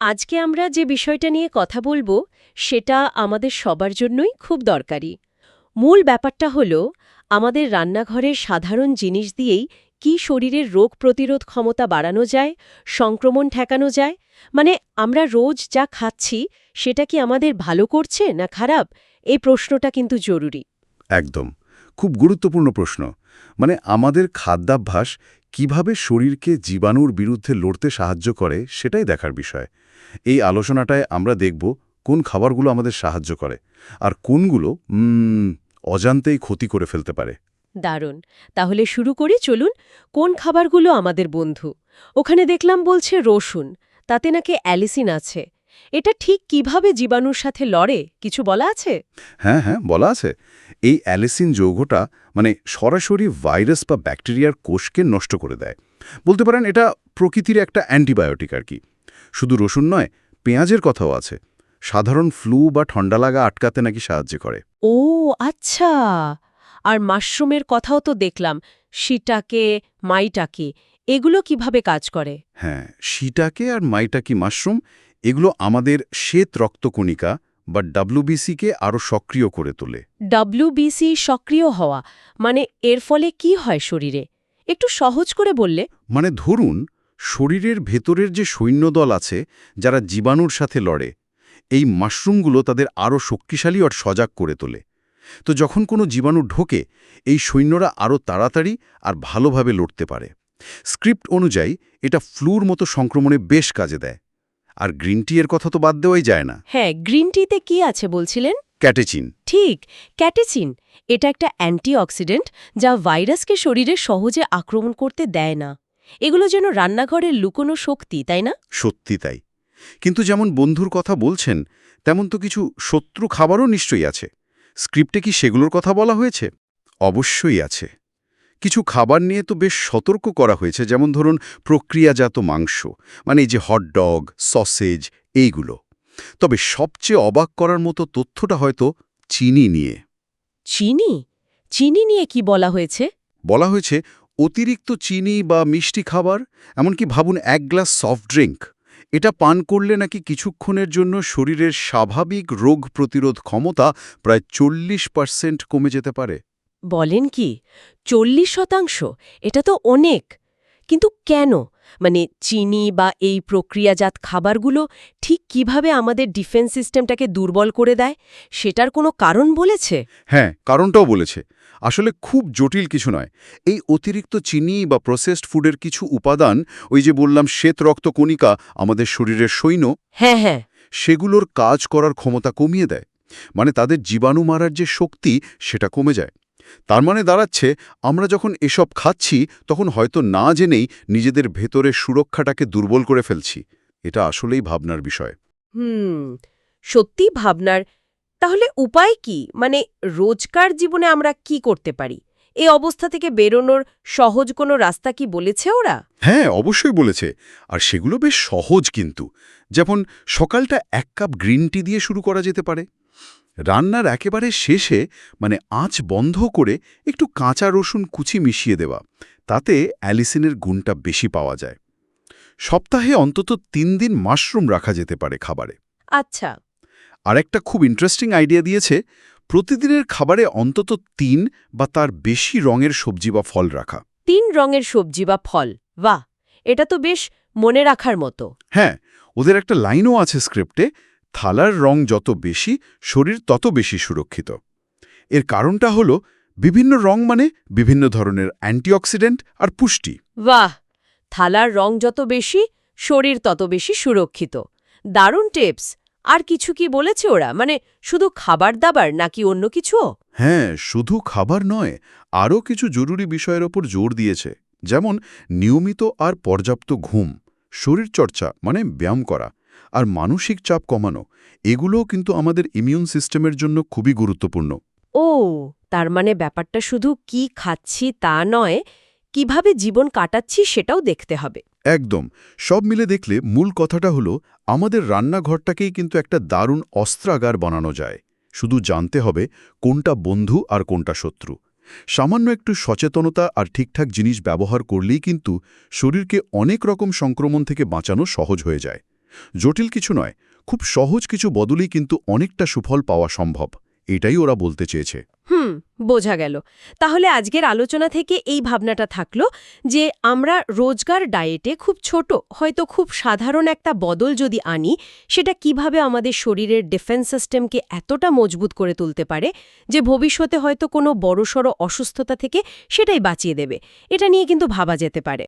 আজকে আমরা যে বিষয়টা নিয়ে কথা বলব, সেটা আমাদের সবার জন্যই খুব দরকারি। মূল ব্যাপারটা হলো, আমাদের রান্নাঘরের সাধারণ জিনিস দিয়েই কি শরীরের রোগ প্রতিরোধ ক্ষমতা বাড়ানো যায়, সংক্রমণ ঠেকানো যায়? মানে আমরা রোজ যা খাচ্ছি, সেটা কি আমাদের ভালো করছে না খারাপ? এই প্রশ্নটা কিন্তু জরুরি। একদম। খুব গুরুত্বপূর্ণ প্রশ্ন। মানে আমাদের খাদ্যাভ্যাস কীভাবে শরীরকে জীবাণুর বিরুদ্ধে লড়তে সাহায্য করে সেটাই দেখার বিষয়। এই আলোচনাটায় আমরা দেখব কোন খাবারগুলো আমাদের সাহায্য করে আর কোনগুলো অজান্তেই ক্ষতি করে ফেলতে পারে। দারুণ। তাহলে শুরু করি, চলুন। কোন খাবারগুলো আমাদের বন্ধু? ওখানে দেখলাম বলছে রসুন, তাতে নাকি অ্যালিসিন আছে। এটা ঠিক কীভাবে জীবাণুর সাথে লড়ে কিছু বলা আছে? হ্যাঁ হ্যাঁ বলা আছে। এই অ্যালিসিন যৌগটা মানে সরাসরি ভাইরাস বা ব্যাকটেরিয়ার কোষকে নষ্ট করে দেয়। বলতে পারেন এটা প্রকৃতির একটা অ্যান্টিবায়োটিক আর কি। শুধু রসুন নয় পেঁয়াজের কথাও আছে। সাধারণ ফ্লু বা ঠান্ডা লাগা আটকাতে নাকি সাহায্য করে। ও আচ্ছা। আর মাশরুমের কথাও তো দেখলাম। শিটাকে মাইটাকে এগুলো কীভাবে কাজ করে? হ্যাঁ শিটাকে আর মাইটাকি মাশরুম এগুলো আমাদের শ্বেত রক্তকণিকা বা ডাব্লুবিসিকে আরও সক্রিয় করে তোলে। ডাব্লিউবিসি সক্রিয় হওয়া মানে এর ফলে কি হয় শরীরে? একটু সহজ করে বললে। মানে ধরুন শরীরের ভেতরের যে সৈন্যদল আছে যারা জীবাণুর সাথে লড়ে এই মাশরুমগুলো তাদের আরও শক্তিশালী আর সজাগ করে তোলে। তো যখন কোনো জীবাণু ঢোকে এই সৈন্যরা আরও তাড়াতাড়ি আর ভালোভাবে লড়তে পারে। স্ক্রিপ্ট অনুযায়ী এটা ফ্লুর মতো সংক্রমণে বেশ কাজে দেয়। আর গ্রিন টি এর কথা তো বাদ দেওয়াই যায় না। হ্যাঁ গ্রিন টিতে কি আছে বলছিলেন? ক্যাটেচিন। ঠিক ক্যাটেচিন। এটা একটা অ্যান্টিঅক্সিডেন্ট যা ভাইরাসকে শরীরে সহজে আক্রমণ করতে দেয় না। এগুলো যেন রান্নাঘরের লুকোনো শক্তি তাই না? সত্যি তাই। কিন্তু যেমন বন্ধুর কথা বলছেন তেমন তো কিছু শত্রু খাবারও নিশ্চয়ই আছে। স্ক্রিপ্টে কি সেগুলোর কথা বলা হয়েছে? অবশ্যই আছে। কিছু খাবার নিয়ে তো বেশ সতর্ক করা হয়েছে যেমন ধরুন প্রক্রিয়াজাত মাংস মানে এই যে হটডগ সসেজ এইগুলো। তবে সবচেয়ে অবাক করার মতো তথ্যটা হয়তো চিনি নিয়ে। চিনি? চিনি নিয়ে কি বলা হয়েছে? বলা হয়েছে অতিরিক্ত চিনি বা মিষ্টি খাবার এমনকি ভাবুন এক গ্লাস সফট ড্রিঙ্ক এটা পান করলে নাকি কিছুক্ষণের জন্য শরীরের স্বাভাবিক রোগ প্রতিরোধ ক্ষমতা প্রায় চল্লিশ পার্সেন্ট কমে যেতে পারে। বলেন কি চল্লিশ শতাংশ এটা তো অনেক। কিন্তু কেন? মানে চিনি বা এই প্রক্রিয়াজাত খাবারগুলো ঠিক কীভাবে আমাদের ডিফেন্স সিস্টেমটাকে দুর্বল করে দেয় সেটার কোনো কারণ বলেছে? হ্যাঁ কারণটাও বলেছে। আসলে খুব জটিল কিছু নয়। এই অতিরিক্ত চিনি বা প্রসেসড ফুডের কিছু উপাদান ওই যে বললাম শ্বেত রক্ত কণিকা আমাদের শরীরের সৈন্য হ্যাঁ হ্যাঁ। সেগুলোর কাজ করার ক্ষমতা কমিয়ে দেয়। মানে তাদের জীবাণু মারার যে শক্তি সেটা কমে যায়। তার মানে দাঁড়াচ্ছে আমরা যখন এসব খাচ্ছি তখন হয়তো না জেনেই নিজেদের ভেতরে সুরক্ষাটাকে দুর্বল করে ফেলছি। এটা আসলেই ভাবনার বিষয়। হুম সত্যি ভাবনার। তাহলে উপায় কি? মানে রোজকার জীবনে আমরা কি করতে পারি? এই অবস্থা থেকে বেরোনোর সহজ কোনো রাস্তা কি বলেছে ওরা? হ্যাঁ অবশ্যই বলেছে। আর সেগুলো বেশ সহজ কিন্তু। যেমন সকালটা এক কাপ গ্রিন টি দিয়ে শুরু করা যেতে পারে। রান্নার একেবারে শেষে মানে আঁচ বন্ধ করে একটু কাঁচা রসুন কুচি মিশিয়ে দেওয়া তাতে অ্যালিসিনের গুণটা বেশি পাওয়া যায়। সপ্তাহে অন্তত তিন দিন মাশরুম রাখা যেতে পারে খাবারে। আচ্ছা। আর একটা খুব ইন্টারেস্টিং আইডিয়া দিয়েছে প্রতিদিনের খাবারে অন্তত তিন বা তার বেশি রঙের সবজি বা ফল রাখা। তিন রঙের সবজি বা ফল? বাহ! এটা তো বেশ মনে রাখার মতো। হ্যাঁ ওদের একটা লাইনও আছে স্ক্রিপ্টে থালার রং যত বেশি শরীর তত বেশি সুরক্ষিত। এর কারণটা হলো বিভিন্ন রং মানে বিভিন্ন ধরনের অ্যান্টিঅক্সিডেন্ট আর পুষ্টি। বাহ! থালার রং যত বেশি শরীর তত বেশি সুরক্ষিত। দারুণ টিপস! আর কিছু কি বলেছে ওরা? মানে শুধু খাবার দাবার নাকি অন্য কিছু? হ্যাঁ শুধু খাবার নয় আরও কিছু জরুরি বিষয়ের ওপর জোর দিয়েছে। যেমন নিয়মিত আর পর্যাপ্ত ঘুম শরীরচর্চা মানে ব্যায়াম করা। আর মানসিক চাপ কমানো এগুলোও কিন্তু আমাদের ইমিউন সিস্টেমের জন্য খুবই গুরুত্বপূর্ণ। ও তার মানে ব্যাপারটা শুধু কি খাচ্ছি তা নয় কীভাবে জীবন কাটাচ্ছি সেটাও দেখতে হবে। একদম সব মিলে দেখলে মূল কথাটা হলো আমাদের রান্নাঘরটাকেই কিন্তু একটা দারুণ অস্ত্রাগার বানানো যায়। শুধু জানতে হবে কোনটা বন্ধু আর কোনটা শত্রু। সামান্য একটু সচেতনতা আর ঠিকঠাক জিনিস ব্যবহার করলেই কিন্তু শরীরকে অনেক রকম সংক্রমণ থেকে বাঁচানো সহজ হয়ে যায়। জটিল কিছু নয়, খুব সহজ কিছু বদলেই কিন্তু অনেকটা সুফল পাওয়া সম্ভব, এটাই ওরা বলতে চেয়েছে। হুম, বোঝা গেল। তাহলে আজকের আলোচনা থেকে এই ভাবনাটা থাকল যে আমরা রোজগার ডায়েটে খুব ছোট, হয়তো খুব সাধারণ একটা বদল যদি আনি, সেটা কীভাবে আমাদের শরীরের ডিফেন্স সিস্টেমকে এতটা মজবুত করে তুলতে পারে যে ভবিষ্যতে হয়তো কোনো বড়সড় অসুস্থতা থেকে সেটাই বাঁচিয়ে দেবে? এটা নিয়ে কিন্তু ভাবা যেতে পারে।